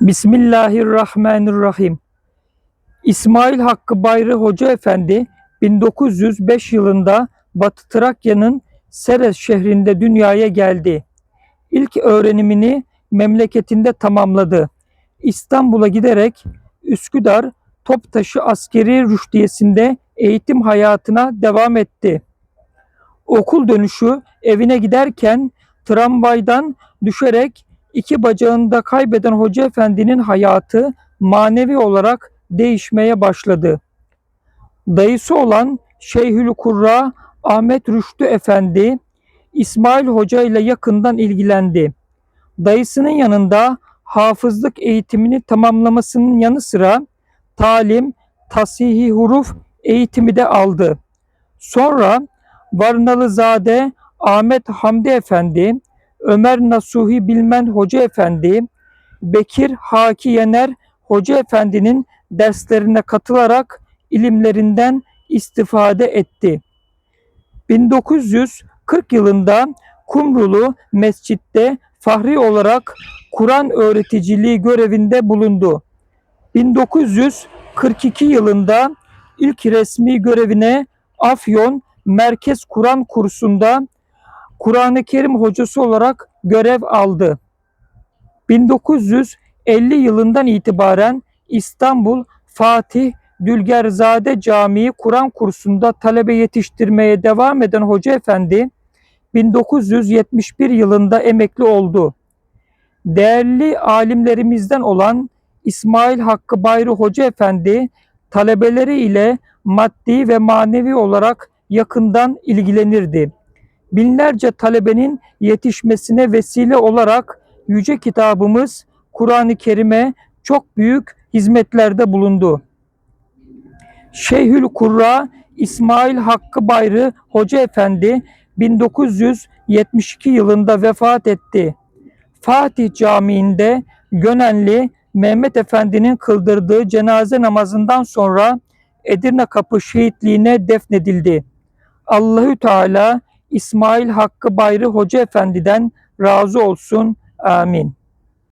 Bismillahirrahmanirrahim. İsmail Hakkı Bayri Hoca Efendi 1905 yılında Batı Trakya'nın Seres şehrinde dünyaya geldi. İlk öğrenimini memleketinde tamamladı. İstanbul'a giderek Üsküdar Toptaşı Askeri Rüştiyesi'nde eğitim hayatına devam etti. Okul dönüşü evine giderken tramvaydan düşerek iki bacağını da kaybeden Hoca Efendi'nin hayatı manevi olarak değişmeye başladı. Dayısı olan Şeyhül Kurra Ahmet Rüştü Efendi İsmail Hoca ile yakından ilgilendi. Dayısının yanında hafızlık eğitimini tamamlamasının yanı sıra talim, tasihi huruf eğitimi de aldı. Sonra Varnalızade Ahmet Hamdi Efendi, Ömer Nasuhi Bilmen Hoca Efendi, Bekir Haki Yener Hoca Efendi'nin derslerine katılarak ilimlerinden istifade etti. 1940 yılında Kumrulu Mescid'de fahri olarak Kur'an öğreticiliği görevinde bulundu. 1942 yılında ilk resmi görevine Afyon Merkez Kur'an kursunda Kur'an-ı Kerim hocası olarak görev aldı. 1950 yılından itibaren İstanbul Fatih Dülgerzade Camii Kur'an kursunda talebe yetiştirmeye devam eden Hoca Efendi 1971 yılında emekli oldu. Değerli alimlerimizden olan İsmail Hakkı Bayri Hoca Efendi talebeleri ile maddi ve manevi olarak yakından ilgilenirdi. Binlerce talebenin yetişmesine vesile olarak yüce kitabımız Kur'an-ı Kerim'e çok büyük hizmetlerde bulundu. Şeyhül Kurra İsmail Hakkı Bayrı Hoca Efendi 1972 yılında vefat etti. Fatih Camii'nde Gönenli Mehmet Efendi'nin kıldırdığı cenaze namazından sonra Edirne Kapı şehitliğine defnedildi. Allahü Teala İsmail Hakkı Bayrı Hoca Efendi'den razı olsun. Amin.